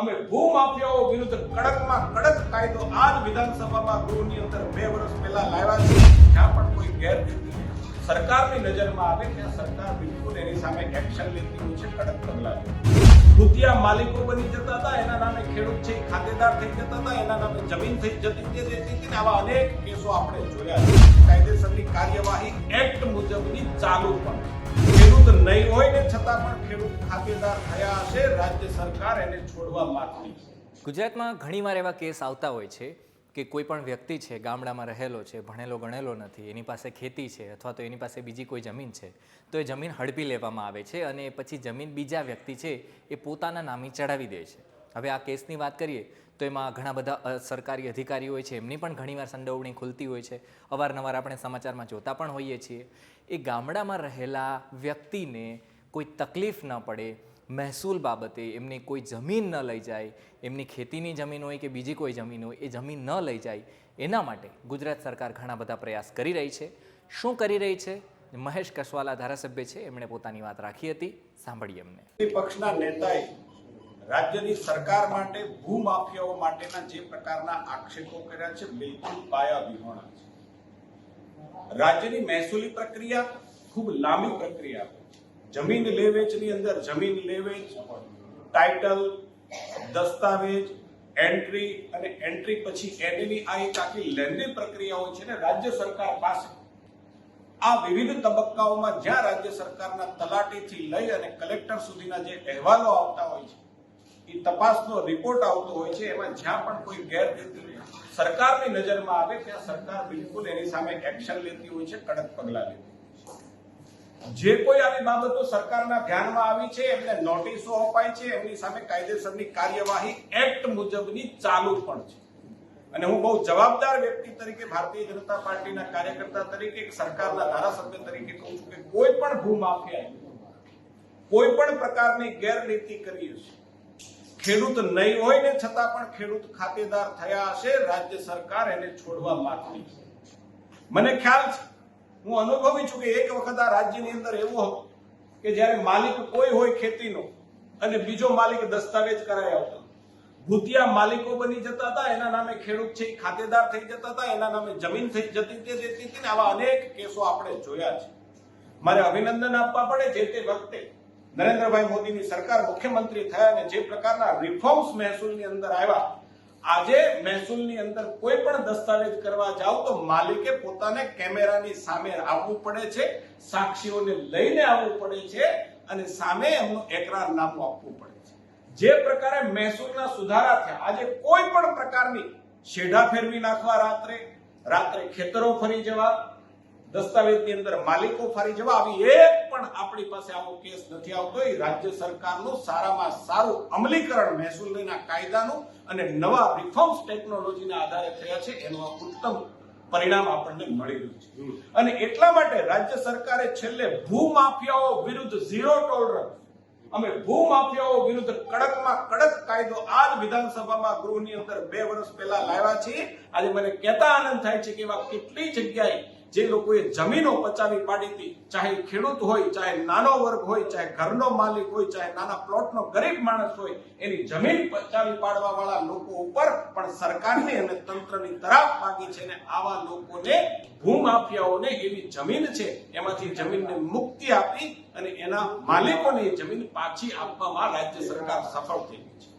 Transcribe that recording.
અમે ભૂમાફિયાઓ વિરુદ્ધ કડકમાં કડક કાયદો આજ વિધાનસભામાં ગૃહની અંદર બે વર્ષ પહેલા લાવ્યા છે. જ્યાં પણ કોઈ ગેરરીતિ સરકારની નજરમાં આવે ત્યાં સરકાર બિલકુલ એની સામે એક્શન લેતી હોય છે, કડક પગલાં તૃતીયા માલિકો બની જતા હતા, એના નામે ખેડૂત છે ખાતેદાર થઈ જતા હતા, એના નામે જમીન થઈ જતી હતી આવા અનેક કેસો આપણે જોયા છે. કાયદેસરની કાર્યવાહી એક્ટ મુજબની ચાલુ પણ નહીં હોય ને છતાં પણ ખેડૂત ખાતેદાર થયા હશે, રાજ્ય સરકાર એને છોડવા માંગતી ગુજરાતમાં ઘણીવાર એવા કેસ આવતા હોય છે કે કોઈ પણ વ્યક્તિ છે, ગામડામાં રહેલો છે, ભણેલો, ગણેલો નથી, એની પાસે ખેતી છે અથવા તો એની પાસે બીજી કોઈ જમીન છે, તો એ જમીન હડપી લેવામાં આવે છે અને પછી જમીન બીજા વ્યક્તિ છે એ પોતાના નામે ચડાવી દે છે. હવે આ કેસની વાત કરીએ, તો એમાં ઘણા બધા સરકારી અધિકારીઓ હોય છે, એમની પણ ઘણીવાર સંડોવણી ખુલતી હોય છે. અવારનવાર આપણે સમાચારમાં જોતા પણ હોઈએ છીએ. એ ગામડામાં રહેલા વ્યક્તિને કોઈ તકલીફ ન પડે, મહેસૂલ બાબતે એમને કોઈ જમીન ન લઈ જાય, એમની ખેતીની જમીન હોય કે બીજી કોઈ જમીન હોય, એ જમીન ન લઈ જાય, એના માટે ગુજરાત સરકાર ઘણા બધા પ્રયાસ કરી રહી છે. શું કરી રહી છે? મહેશ કસવાલા ધારાસભ્ય છે, એમણે પોતાની વાત રાખી હતી. સાંભળીએ એમને પક્ષના નેતાએ રાજ્યની સરકાર માટે, ભૂમાફિયાઓ માટેના જે પ્રકારના આક્ષેપો કર્યા છે, બિલકુલ પાયા વિહોણા છે. રાજ્યની મહેસૂલી પ્રક્રિયા ખૂબ લાંબી પ્રક્રિયા જમીન લેવેચની અંદર જમીન લેવેચ ટાઇટલ દસ્તાવેજ એન્ટ્રી અને એન્ટ્રી પછી એની આ એક આખી લેન્ડી પ્રક્રિયાઓ છે ને રાજ્ય સરકાર પાસે. આ વિવિધ તબક્કાઓમાં જ્યાં રાજ્ય સરકારના તલાટીથી લઈ અને કલેક્ટર સુધીના જે અહેવાલો આવતા હોય છે એ તપાસનો રિપોર્ટ આવતો હોય છે, એમાં જ્યાં પણ કોઈ ગેરરીતિ સરકારની નજરમાં આવે, ત્યાં સરકાર બિલકુલ એની સામે એક્શન લેતી હોય છે, કડક પગલાં લેતી જે કોઈ આવી બાબતો સરકારના ધ્યાનમાં આવી છે, એમને નોટિસો અપાય છે, એમની સામે કાયદેસરની કાર્યવાહી એક્ટ મુજબની ચાલુ પણ છે. અને હું બહુ જવાબદાર વ્યક્તિ તરીકે ભારતીય જનતા પાર્ટીના કાર્યકર્તા તરીકે, એક સરકારના ધારાસભ્ય તરીકે કહું છું કે કોઈ પણ ભૂમાફિયા કોઈ પણ પ્રકારની ગેરરીતિ કરી હશે ખેડૂત નહીં હોય ને છતાં પણ ખેડૂત ખાતેદાર થયા હશે, રાજ્ય સરકાર એને છોડવા માંગતી મને ખ્યાલ છે, હું અનુભવી છું કે એક વખત આ રાજ્યની અંદર એવું હતું કે જ્યારે માલિક કોઈ હોય ખેતીનો અને બીજો માલિક દસ્તાવેજ કરાય આવતો. ભૂતિયા માલિકો બની જતા હતા, એના નામે ખેડૂત છે ખાતેદાર થઈ જતા હતા, એના નામે જમીન થઈ જતી રહેતી હતી આવા અનેક કેસો આપણે જોયા છે. મારે અભિનંદન આપવા પડે જે તે વખતે નરેન્દ્રભાઈ મોદીની સરકાર મુખ્યમંત્રી થયા અને જે પ્રકારના રિફોર્મ્સ મહેસૂલની અંદર આવ્યા, આજે મહેસૂલની અંદર કોઈ પણ દસ્તાવેજ કરવા જાવ તો માલિકે પોતાને કેમેરાની સામે આવવું પડે છે, સાક્ષીઓને લઈને આવવું પડે છે અને સામે એમનું એકરારનામું આપવું પડે છે. જે પ્રકારે મહેસૂલના સુધારા થયા, આજે કોઈ પણ પ્રકારની શેઢા ફેરવી નાખવા રાત્રે રાત્રે ખેતરો ફરી જવા દસ્તાવેજની અંદર માલિકો ફરી જવા આવી. એક પણ આપણી પાસે આવો કેસ નથી આવતો. એ રાજ્ય સરકારનું સારામાં સારું અમલીકરણ મહેસૂલના કાયદાનું અને નવા રિફોર્મ્સ ટેકનોલોજીના આધારે થયા છે એનું આ ઉત્તમ પરિણામ આપણને મળી રહ્યું છે. અને એટલા માટે રાજ્ય સરકારે છેલ્લે ભૂમાફિયાઓ વિરુદ્ધ ઝીરો ટોલરન્સ અમે ભૂમાફિયાઓ વિરુદ્ધ કડકમાં કડક કાયદો આજ વિધાનસભામાં ગૃહની અંદર બે વર્ષ પહેલા લાવ્યા છીએ. આજે મને કહેતા આનંદ થાય છે કે એવા કેટલી જગ્યાએ જે લોકોએ જમીનો પચાવી પાડી હતી, ચાહે ખેડૂત હોય, ચાહે નાનો વર્ગ હોય, ચાહે ઘરનો માલિક હોય, ચાહે નાના પ્લોટનો ગરીબ માણસ હોય, એની જમીન પચાવી પાડવા વાળા લોકો ઉપર પણ સરકારની અને તંત્રની તરફ માગી છે ને આવા લોકોને ભૂમાફિયાઓને એવી જમીન છે, એમાંથી જમીનને મુક્તિ આપી અને એના માલિકોને જમીન પાછી આપવામાં રાજ્ય સરકાર સફળ થઈ ગઈ છે.